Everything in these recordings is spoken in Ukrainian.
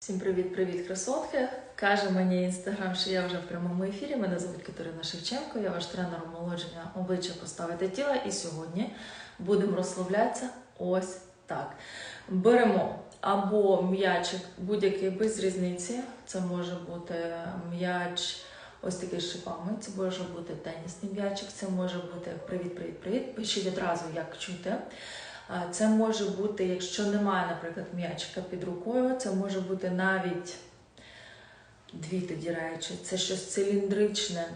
Всім привіт-привіт, красотки! Каже мені інстаграм, що я вже в прямому ефірі. Мене звуть Катерина Шевченко, я ваш тренер омолодження обличчя поставити тіла. І сьогодні будемо розслаблятися ось так. Беремо або м'ячик будь-який без різниці. Це може бути м'яч ось такий з шипами, це може бути тенісний м'ячик, це може бути привіт-привіт-привіт. Пишіть одразу, як чути. Це може бути, якщо немає, наприклад, м'ячика під рукою, це може бути навіть дві тоді речі. Це щось циліндричне,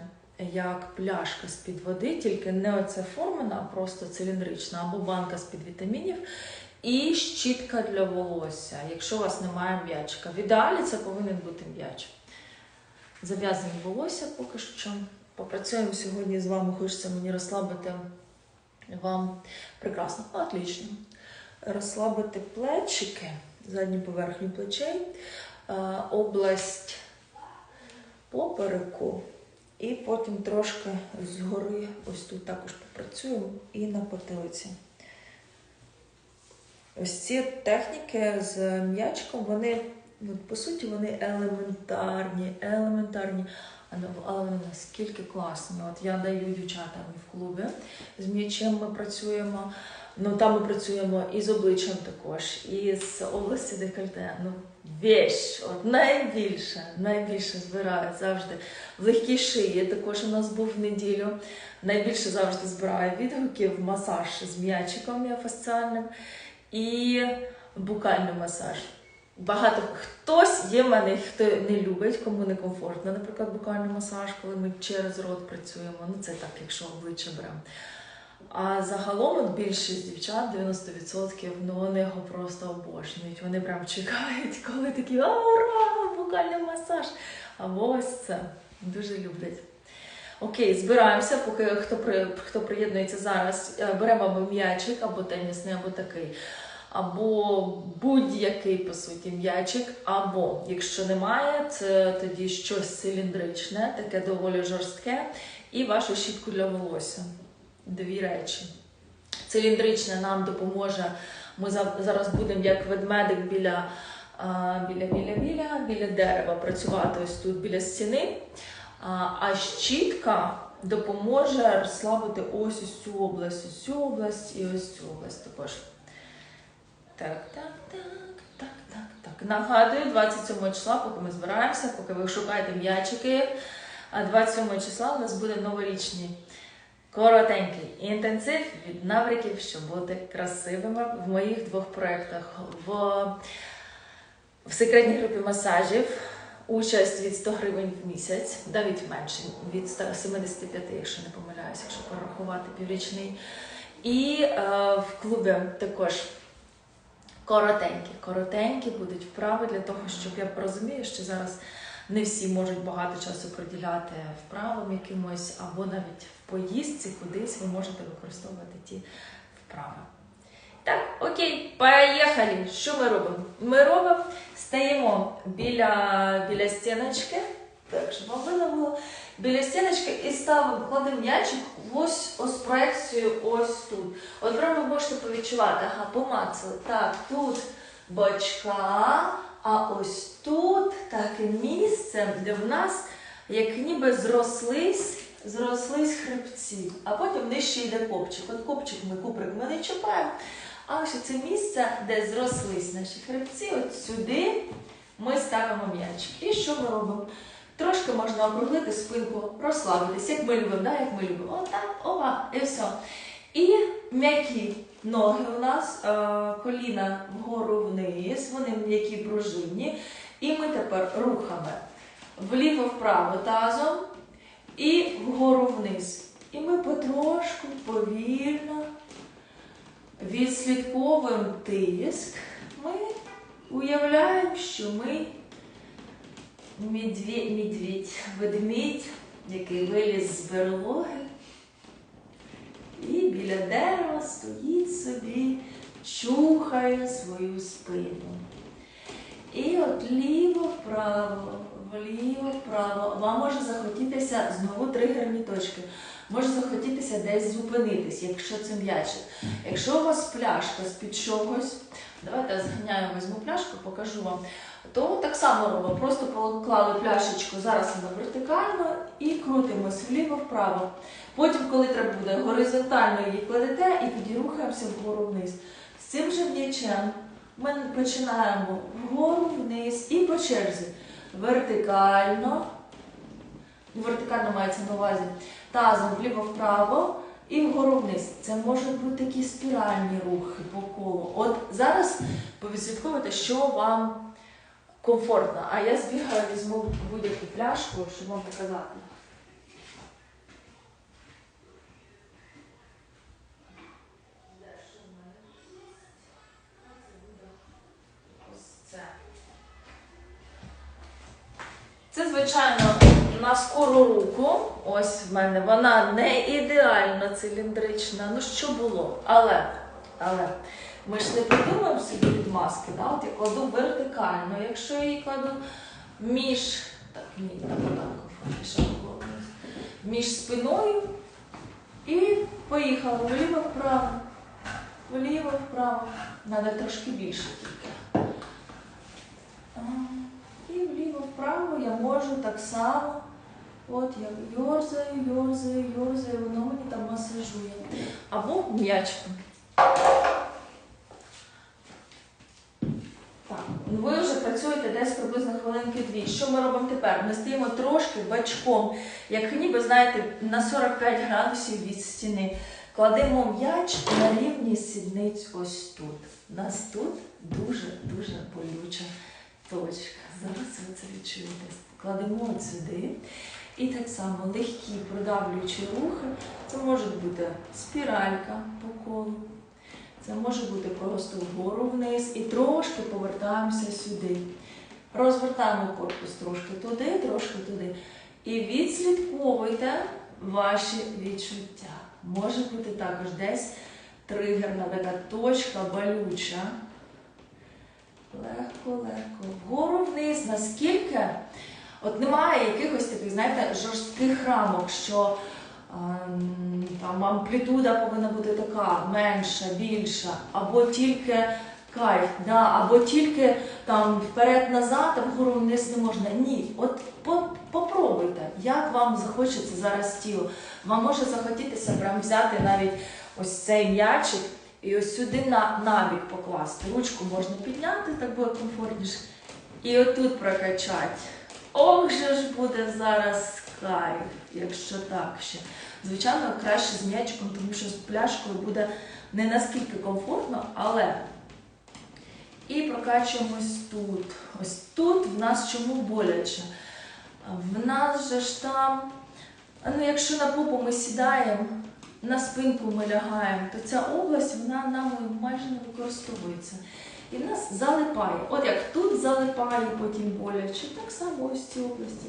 як пляшка з-під води, тільки не оце формена, а просто циліндрична, або банка з-під вітамінів. І щітка для волосся, якщо у вас немає м'ячика. В ідеалі це повинен бути м'яч. Зав'язуємо волосся поки що. Попрацюємо сьогодні з вами, хочеться мені розслабити вам прекрасно, отлично. Розслабити плечики, задню поверхню плечей, е, область попереку, і потім трошки згори, ось тут також попрацюємо і на потилиці. Ось ці техніки з м'ячком, вони, по суті, вони елементарні, елементарні. Але але наскільки класні. От я даю дівчатам в клубі. З м'ячем ми працюємо. Ну там ми працюємо і з обличчям також, і з області декольте. Ну, вещь, от найбільше, найбільше збирають завжди в легкій шиї. Також у нас був в неділю. Найбільше завжди збираю відгуків, масаж з м'ячиком міофасціальним і букальний масаж. Багато хтось є в мене, хто не любить, кому не комфортно, наприклад, букальний масаж, коли ми через рот працюємо. Ну це так, якщо обличчя беремо. А загалом от більшість дівчат, 90%, ну вони його просто обожнюють. Вони прям чекають, коли такі «А, ура! Букальний масаж. Або ось це дуже люблять. Окей, збираємося, поки хто при хто приєднується зараз, е, беремо або м'ячик, або тенісний, або такий або будь-який, по суті, м'ячик, або, якщо немає, це тоді щось циліндричне, таке доволі жорстке, і вашу щітку для волосся. Дві речі. Циліндричне нам допоможе. Ми зараз будемо як ведмедик біля, біля, біля, біля, біля дерева працювати ось тут біля стіни. А щітка допоможе розслабити ось ось цю область, ось цю область і ось цю область також. Так, так, так, так, так, так. Нагадую, 27 числа, поки ми збираємося, поки ви шукаєте м'ячики. А 27 числа у нас буде новорічний коротенький інтенсив від навриків, щоб бути красивими в моїх двох проєктах. В, в секретній групі масажів участь від 100 гривень в місяць, навіть менше, від 175, якщо не помиляюся, якщо порахувати піврічний. І е, в клубі також. Коротенькі, коротенькі будуть вправи для того, щоб я розумію, що зараз не всі можуть багато часу приділяти вправам якимось, або навіть в поїздці кудись ви можете використовувати ті вправи. Так, окей, поїхали. Що ми робимо? Ми робимо, стаємо біля біля стіночки, так, щоб вам видно біля стіночки і ставимо, кладемо м'ячик ось ось проекцію ось тут. От прямо можете повідчувати, ага, помацали. Так, тут бочка, а ось тут таке місце, де в нас як ніби зрослись, зрослись хребці, а потім нижче йде копчик. От копчик ми куприк ми не чіпаємо. А ось це місце, де зрослись наші хребці, от сюди ми ставимо м'ячик. І що ми робимо? Трошки можна округлити спинку, розслабитись, як ми любимо, да? як ми любимо. Отак, ова, і все. І м'які ноги у нас, е, коліна вгору вниз, вони м'які пружинні. І ми тепер рухами вліво-вправо тазом і вгору вниз. І ми потрошку повільно відслідковуємо тиск. Ми уявляємо, що ми медведь, медведь, ведмідь, який виліз з берлоги. І біля дерева стоїть собі, чухає свою спину. І от ліво-вправо, вліво-вправо. Вам може захотітися знову тригерні точки. Може захотітися десь зупинитись, якщо це м'ячик. Якщо у вас пляшка з-під чогось, давайте я зганяю, візьму пляшку, покажу вам. то так само робимо. Просто поклали пляшечку зараз вона вертикально і крутимось вліво-вправо. Потім, коли треба буде, горизонтально її кладете і тоді рухаємося вгору вниз. З цим же м'ячем ми починаємо вгору вниз і по черзі. Вертикально. Вертикально мається на увазі. Тазом вліво-вправо і вгору вниз. Це можуть бути такі спіральні рухи по колу. От зараз повідслідковуйте, що вам комфортно. А я збігаю, візьму будь-яку пляшку, щоб вам показати. Це, звичайно, на скору руку. Ось в мене вона не ідеально циліндрична. Ну що було? Але, але ми ж не придумаємо собі відмазки. Да? От я кладу вертикально. Якщо я її кладу між. Так, ні, так було. Між спиною і поїхала вліво-вправо. Вліво-вправо. Надо трошки більше тільки. І вліво-вправо я можу так само. От я йорзаю, йорзаю, йорзаю, воно мені там масажує. Або м'ячком. Ну ви вже працюєте десь приблизно хвилинки дві. Що ми робимо тепер? Ми стоїмо трошки бачком, як ніби, знаєте, на 45 градусів від стіни. Кладемо м'яч на рівні сідниць ось тут. У нас тут дуже-дуже болюча точка. Зараз ви це відчуєте. Кладемо от сюди. І так само легкі продавлюючі рухи. Це може бути спіралька по колу. Це може бути просто вгору вниз і трошки повертаємося сюди. Розвертаємо корпус трошки туди, трошки туди. І відслідковуйте ваші відчуття. Може бути також десь тригерна така точка болюча. Легко, легко. Вгору вниз, наскільки от немає якихось таких, знаєте, жорстких рамок, що ем, там амплітуда повинна бути така менша, більша, або тільки кайф, да, або тільки там вперед-назад, вгору вниз не можна. Ні, от по- попробуйте, як вам захочеться зараз тіло. Вам може захотітися прям взяти навіть ось цей м'ячик і ось сюди на набік покласти. Ручку можна підняти, так буде комфортніше. І отут прокачати. Ох же ж буде зараз кайф, якщо так ще. Звичайно, краще з м'ячиком, тому що з пляшкою буде не наскільки комфортно, але і прокачуємось тут. Ось тут в нас чому боляче? В нас же ж там, ну якщо на попу ми сідаємо, на спинку ми лягаємо, то ця область вона нами майже не використовується. І в нас залипає. От як тут залипає, потім боляче, так само ось в цій області.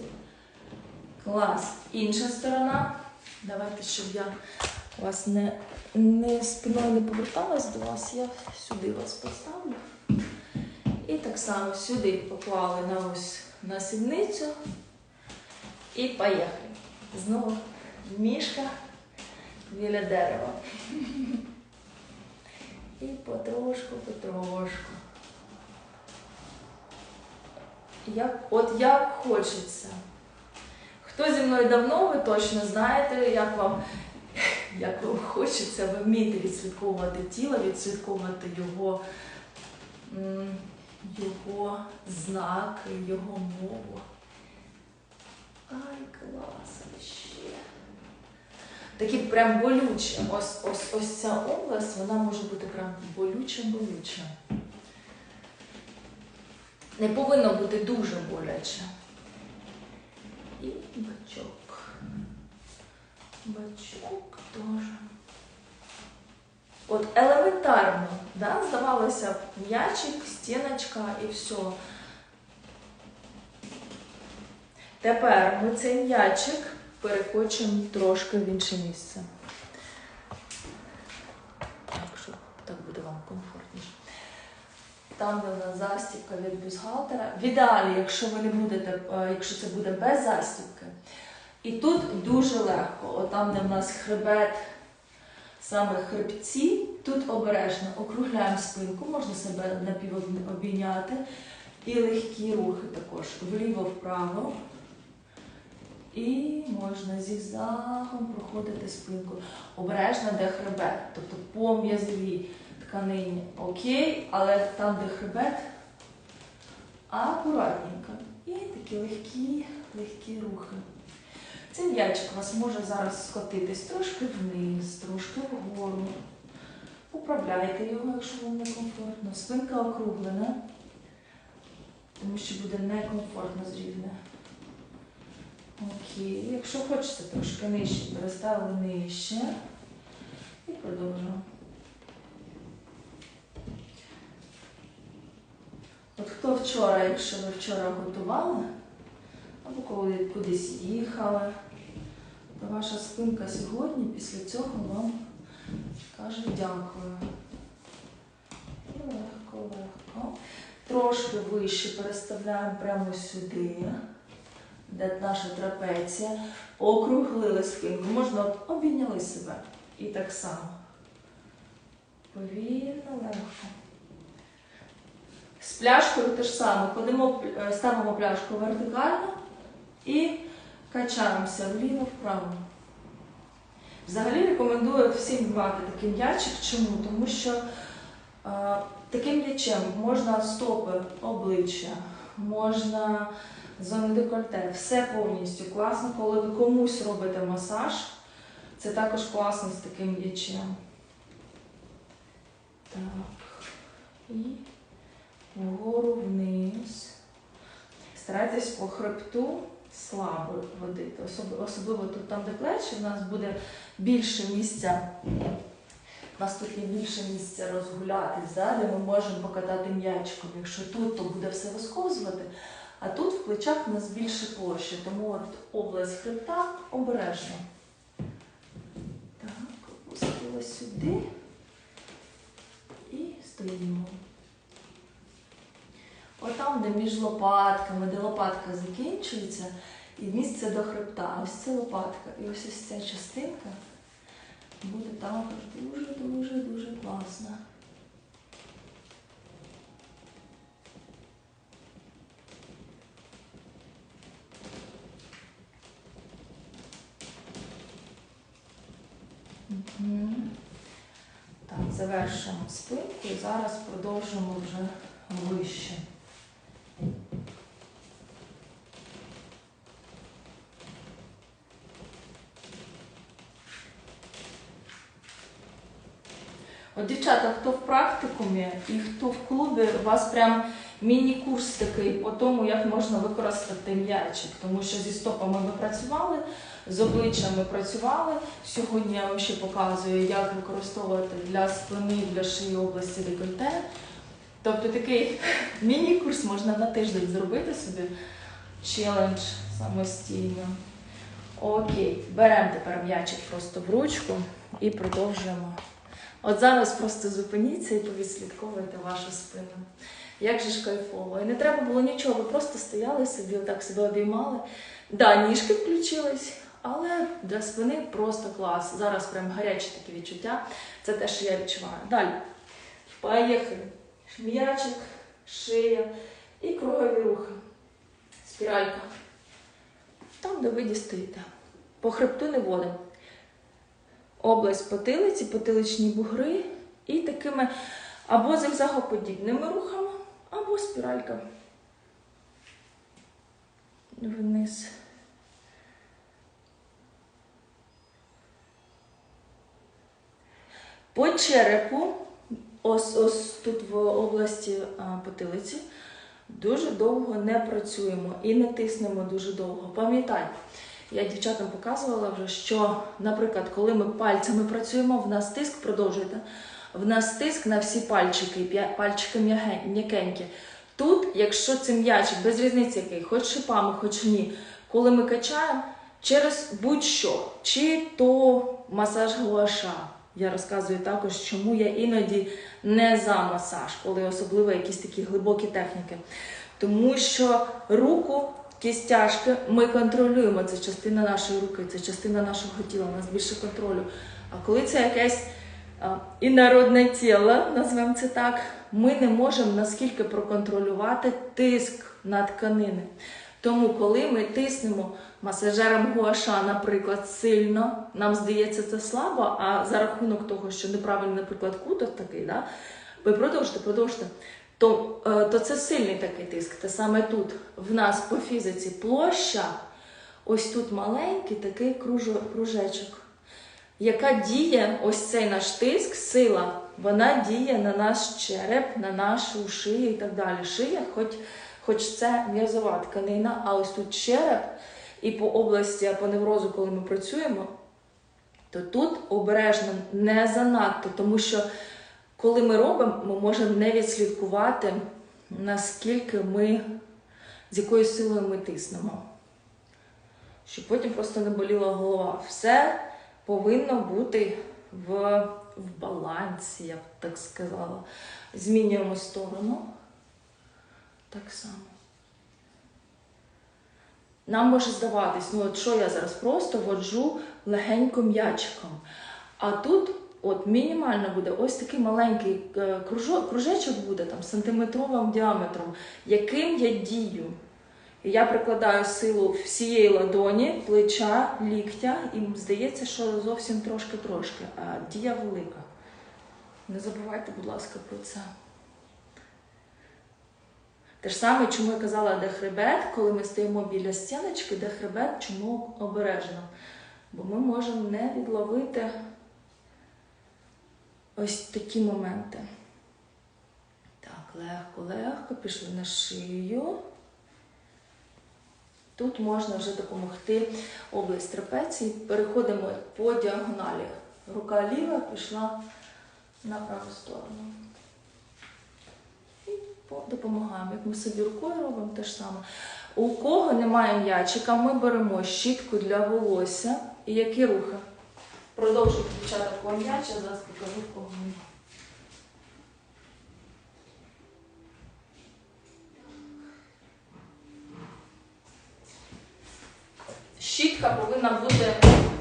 Клас. Інша сторона. Давайте, щоб я вас не, не спиною не поверталась до вас, я сюди вас поставлю. І так само сюди поклали на ось на сідницю. І поїхали. Знову мішка біля дерева. І потрошку, потрошку. Як, от як хочеться. Хто зі мною давно, ви точно знаєте, як вам, як вам хочеться, ви вмієте відслідковувати тіло, відслідковувати його, його знаки, його мову. Ай, клас, ще. Такі прям болючі. Ось, ось, ось ця область, вона може бути прям болюча-болюча. Не повинно бути дуже боляче. І бачок. Бачок теж. От елементарно, да? здавалося б, м'ячик, стіночка і все. Тепер ми цей м'ячик перекочуємо трошки в інше місце. Так, щоб так буде вам комфортніше. Там, де у нас застібка від бюстгальтера. В ідеалі, якщо ви не будете, е, якщо це буде без застібки. І тут дуже легко. От там, де в нас хребет, саме хребці, тут обережно округляємо спинку, можна себе напівобійняти. І легкі рухи також. Вліво-вправо. І можна зігзагом проходити спинку. Обережно, де хребет. Тобто по м'язовій тканині окей, але там, де хребет, акуратненько. І такі легкі, легкі рухи. Цей м'ячик у вас може зараз скотитись трошки вниз, трошки вгору. Управляйте його, якщо вам некомфортно. Спинка округлена, тому що буде некомфортно з рівня. Окей. Якщо хочете трошки нижче, переставили нижче. І продовжуємо. От хто вчора, якщо ви вчора готували, або коли кудись їхали, то ваша спинка сьогодні після цього вам каже дякую. І легко, легко. Трошки вище переставляємо прямо сюди, наша трапеція. Округлили спинку. Можна от обійняли себе. І так само. Повільно, легко. З пляшкою те ж саме. Кладемо, е, ставимо пляшку вертикально і качаємося вліво-вправо. Взагалі рекомендую всім мати такий м'ячик. Чому? Тому що е, таким м'ячем можна стопи обличчя, можна зони декольте, все повністю класно. Коли ви комусь робите масаж, це також класно з таким м'ячем. Так. І вгору вниз. Старайтесь по хребту слабо водити. Особливо тут там, де плечі, в нас буде більше місця. У нас тут є більше місця розгулятись, да, де ми можемо покатати м'ячиком. Якщо тут, то буде все висковзувати, а тут в плечах у нас більше площі, тому от область хребта обережно. Так, опустила сюди і стоїмо. Отам, де між лопатками, де лопатка закінчується, і місце до хребта. Ось це лопатка. І ось ось ця частинка буде також дуже-дуже-дуже класна. Мгм. Так, завершуємо спинку і зараз продовжимо вже вище. От, дівчата, хто в практикумі і хто в клубі, у вас прям міні-курс такий по тому, як можна використати м'ячик. Тому що зі стопами ми працювали, з обличчям працювали. Сьогодні я вам ще показую, як використовувати для спини, для шиї області декольте. Тобто такий міні-курс можна на тиждень зробити собі челендж самостійно. Окей, беремо тепер м'ячик просто в ручку і продовжуємо. От зараз просто зупиніться і повідслідковуйте вашу спину. Як же ж кайфово. І не треба було нічого, ви просто стояли собі, отак себе обіймали. Да, ніжки включились, але для спини просто клас. Зараз прям гарячі такі відчуття. Це те, що я відчуваю. Далі. Поїхали. М'ячик, шия і кругові рухи. Спіралька. Там, де ви дістаєте. По хребту не водимо. Область потилиці, потиличні бугри і такими або зигзагоподібними рухами, або спіралька. Вниз. По черепу, ось, ось тут в області а, потилиці, дуже довго не працюємо і не тиснемо дуже довго. Пам'ятайте, я дівчатам показувала вже, що, наприклад, коли ми пальцями працюємо, в нас тиск, продовжуйте, в нас тиск на всі пальчики, пальчики м'якенькі. Тут, якщо це м'ячик, без різниці який, хоч шипами, хоч ні, коли ми качаємо через будь-що, чи то масаж гуаша. Я розказую також, чому я іноді не за масаж, коли особливо якісь такі глибокі техніки. Тому що руку, кістяшки ми контролюємо. Це частина нашої руки, це частина нашого тіла, у нас більше контролю. А коли це якесь інородне тіло, назвемо це так, ми не можемо наскільки проконтролювати тиск на тканини. Тому, коли ми тиснемо масажером гуаша, наприклад, сильно, нам здається це слабо, а за рахунок того, що неправильний, наприклад, куток такий, да, ви продовжите, продовжите, то, е, то це сильний такий тиск. Те саме тут в нас по фізиці площа, ось тут маленький такий кружечок. Яка діє ось цей наш тиск, сила, вона діє на наш череп, на нашу шию і так далі. Шия, хоч, хоч це м'язова тканина, а ось тут череп, і по області апоневрозу, коли ми працюємо, то тут обережно не занадто, тому що коли ми робимо, ми можемо не відслідкувати, наскільки ми, з якою силою ми тиснемо. Щоб потім просто не боліла голова. Все повинно бути в, в балансі, я б так сказала. Змінюємо сторону. Так само. Нам може здаватись, ну от що я зараз просто воджу легенько м'ячиком. А тут от мінімально буде ось такий маленький е, кружечок буде там сантиметровим діаметром, яким я дію. Я прикладаю силу всієї ладоні, плеча, ліктя, і здається, що зовсім трошки-трошки, а дія велика. Не забувайте, будь ласка, про це. Те ж саме, чому я казала, де хребет, коли ми стоїмо біля стіночки, де хребет, чому обережно? Бо ми можемо не відловити ось такі моменти. Так, легко-легко пішли на шию. Тут можна вже допомогти область трапеції. Переходимо по діагоналі. Рука ліва пішла на праву сторону. І допомагаємо. Як ми собі рукою робимо, те ж саме. У кого немає м'ячика, ми беремо щітку для волосся. І які рухи? Продовжуйте дівчата по м'яча, зараз покажу кого. Щітка повинна бути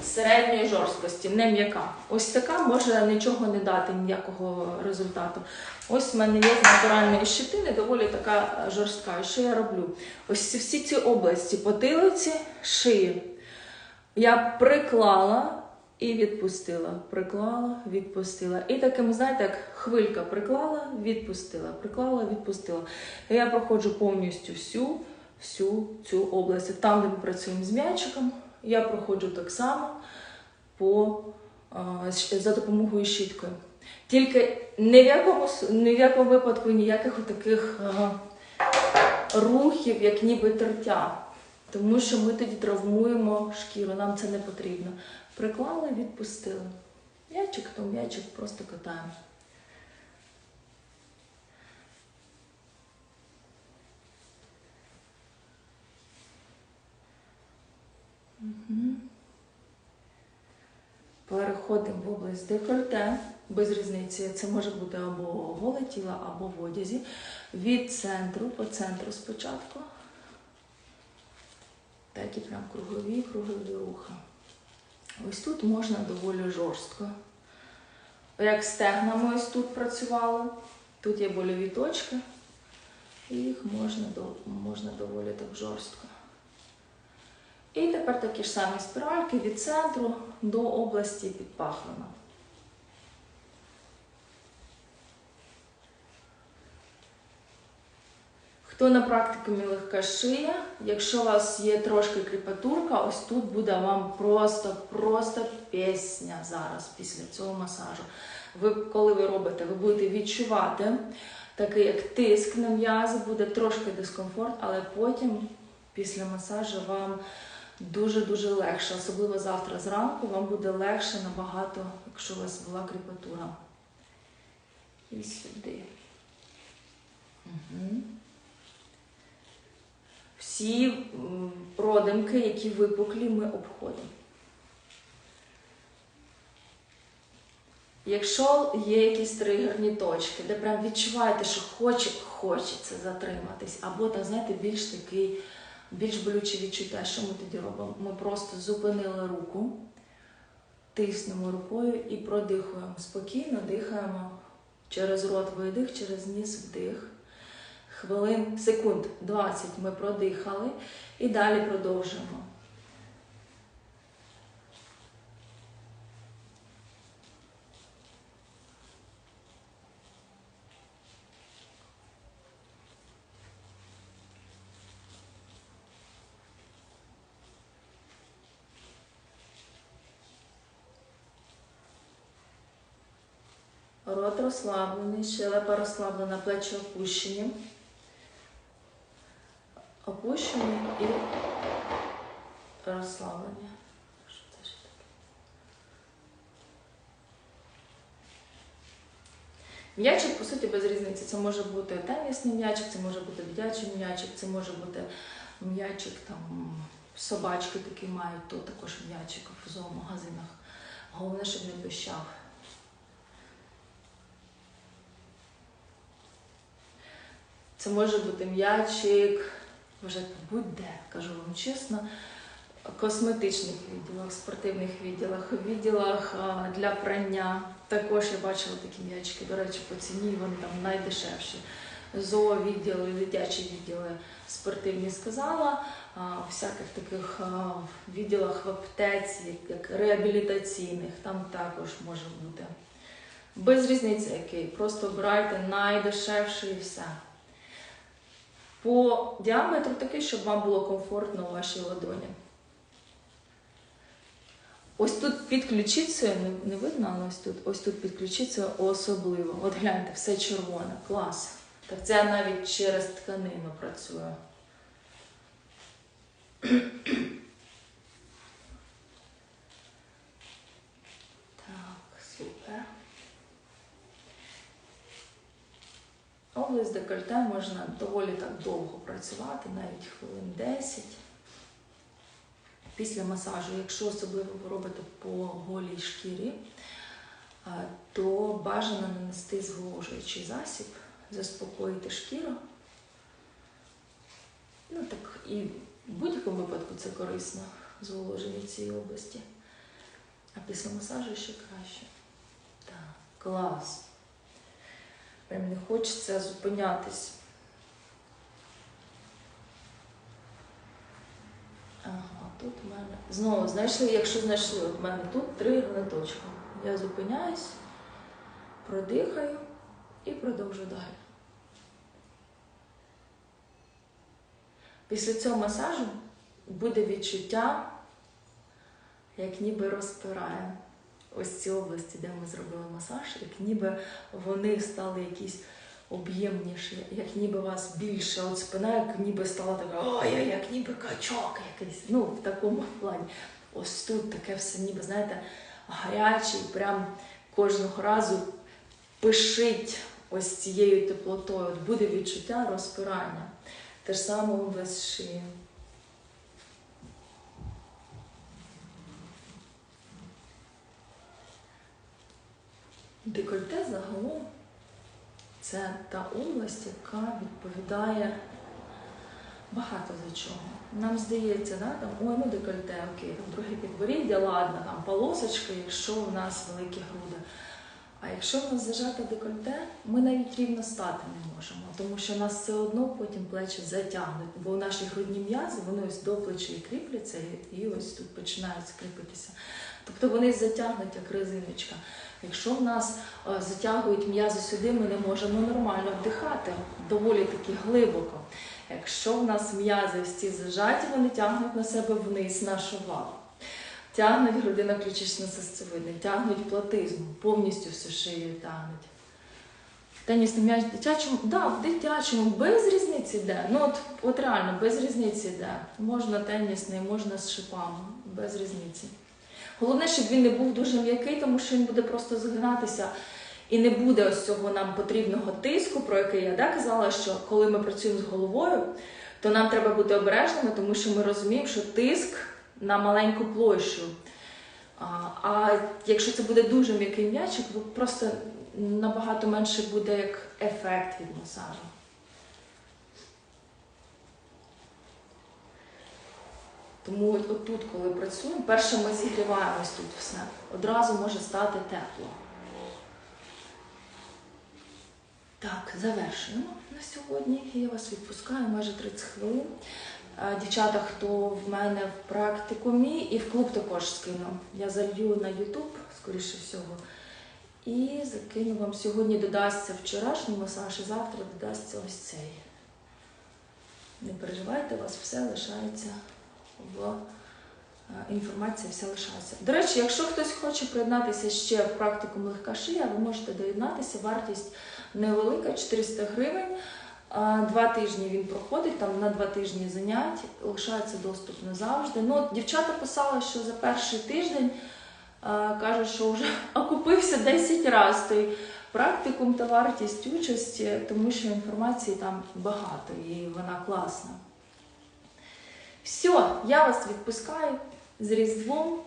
середньої жорсткості, не м'яка. Ось така може нічого не дати ніякого результату. Ось в мене є з натуральної щитини, доволі така жорстка. Що я роблю? Ось всі ці області потилиці, шиї. Я приклала і відпустила. Приклала, відпустила. І таким, знаєте, як хвилька приклала, відпустила, приклала, відпустила. Я проходжу повністю всю, всю цю область. Там, де ми працюємо з м'ячиком, я проходжу так само по, за допомогою щіткою. Тільки ні в якому, ні в якому випадку ніяких таких рухів, як ніби тертя. Тому що ми тоді травмуємо шкіру, нам це не потрібно. Приклали, відпустили. М'ячик, то м'ячик просто катаємо. Переходимо в область декольте, без різниці. Це може бути або голе тіло, або в одязі. Від центру, по центру спочатку. Так і прям кругові, кругові рухи. Ось тут можна доволі жорстко. Як стегнами ось тут працювали. Тут є больові точки. І їх можна, можна доволі так жорстко. І тепер такі ж самі спіральки від центру до області під пахвами. Хто на практикумі легка шия, якщо у вас є трошки кріпатурка, ось тут буде вам просто, просто пісня зараз після цього масажу. Ви, коли ви робите, ви будете відчувати такий як тиск на м'язи, буде трошки дискомфорт, але потім після масажу вам дуже-дуже легше, особливо завтра зранку, вам буде легше набагато, якщо у вас була кріпатура. І сюди. Угу. Всі м, родимки, які випуклі, ми обходимо. Якщо є якісь тригерні точки, де прям відчуваєте, що хоче, хочеться затриматись, або там, знаєте, більш такий, більш болюче відчуття, що ми тоді робимо? Ми просто зупинили руку, тиснемо рукою і продихуємо. Спокійно дихаємо через рот видих, через ніс вдих. Хвилин, секунд 20 ми продихали і далі продовжуємо. Рот розслаблений, щелепа розслаблена, плечі опущені. Опущені і розслаблені. Що це ще таке? М'ячик, по суті, без різниці. Це може бути тенісний м'ячик, це може бути дитячий м'ячик, це може бути м'ячик там собачки такі мають, то також м'ячик в зоомагазинах. Головне, щоб не пищав. Це може бути м'ячик, вже будь-де, кажу вам чесно, косметичних відділах, спортивних відділах, відділах для прання. Також я бачила такі м'ячики, до речі, по ціні вони там найдешевші. Зоовідділи, дитячі відділи спортивні сказала. В всяких таких відділах в аптеці, як реабілітаційних, там також може бути. Без різниці який. Просто обирайте найдешевший і все. По діаметру такий, щоб вам було комфортно у вашій ладоні. Ось тут під ключицею, не, не видно, але ось тут, ось тут під ключицею особливо. От гляньте, все червоне, клас. Так це навіть через тканину працює. Так, супер. Область декольте можна доволі так довго працювати, навіть хвилин 10. Після масажу, якщо особливо ви робите по голій шкірі, то бажано нанести зволожуючий засіб, заспокоїти шкіру. Ну так і в будь-якому випадку це корисно, зволоження цієї області. А після масажу ще краще. Так, клас. Прям не хочеться зупинятись. Ага, тут в мене. Знову знайшли, якщо знайшли, в мене тут три гнаточка. Я зупиняюсь, продихаю і продовжу далі. Після цього масажу буде відчуття, як ніби розпирає ось ці області, де ми зробили масаж, як ніби вони стали якісь об'ємніші, як ніби вас більше, от спина, як ніби стала така, ой, як ніби качок якийсь. Ну, в такому плані. Ось тут таке все ніби, знаєте, гаряче, і прям кожного разу пишить ось цією теплотою. От буде відчуття розпирання. Те ж саме область шиї. Декольте загалом це та область, яка відповідає багато за чого. Нам здається, да, там, ой, ну декольте, окей, там друге підборіддя, ладно, там полосочка, якщо у нас великі груди. А якщо в нас зажата декольте, ми навіть рівно стати не можемо, тому що нас все одно потім плечі затягнуть, бо наші грудні м'язи вони ось до плечей кріпляться і ось тут починають скріпитися. Тобто вони затягнуть як резиночка. Якщо в нас е, затягують м'язи сюди, ми не можемо нормально вдихати доволі таки глибоко. Якщо в нас м'язи ці зажаті, вони тягнуть на себе вниз нашу вагу. Тягнуть грудина ключично сосцевидне, тягнуть платизм, повністю всю шию тягнуть. Тенісний м'яч в дитячому, да, в дитячому без різниці йде. Ну от, от реально без різниці йде. Можна тенісний, можна з шипами, без різниці. Головне, щоб він не був дуже м'який, тому що він буде просто згинатися. І не буде ось цього нам потрібного тиску, про який я да, казала, що коли ми працюємо з головою, то нам треба бути обережними, тому що ми розуміємо, що тиск на маленьку площу. А, а якщо це буде дуже м'який м'ячик, то просто набагато менше буде як ефект від масажу. Тому от отут, коли працюємо, перше ми зігріваємось тут все. Одразу може стати тепло. Так, завершуємо на сьогодні. Я вас відпускаю майже 30 хвилин. Е, Дівчата, хто в мене в практикумі і в клуб також скину. Я залью на YouTube, скоріше всього. І закину вам сьогодні додасться вчорашній масаж, і завтра додасться ось цей. Не переживайте, у вас все лишається в е, інформація, все лишається. До речі, якщо хтось хоче приєднатися ще в практикум легка шия, ви можете доєднатися. Вартість невелика, 400 гривень. Два тижні він проходить, там на два тижні занять, лишається доступ не завжди. Ну, от дівчата писали, що за перший тиждень каже, що вже окупився 10 разів той практикум та вартість участі, тому що інформації там багато і вона класна. Все, я вас відпускаю з Різдвом,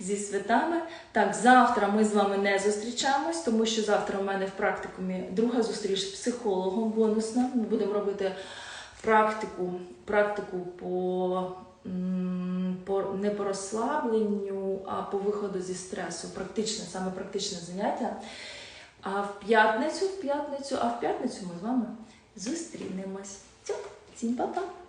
зі святами. Так, завтра ми з вами не зустрічаємось, тому що завтра у мене в практикумі друга зустріч з психологом бонусна. Ми будемо робити практику, практику по, по не по розслабленню, а по виходу зі стресу. Практичне, саме практичне заняття. А в п'ятницю, в п'ятницю, а в п'ятницю ми з вами зустрінемось. Всім па-па!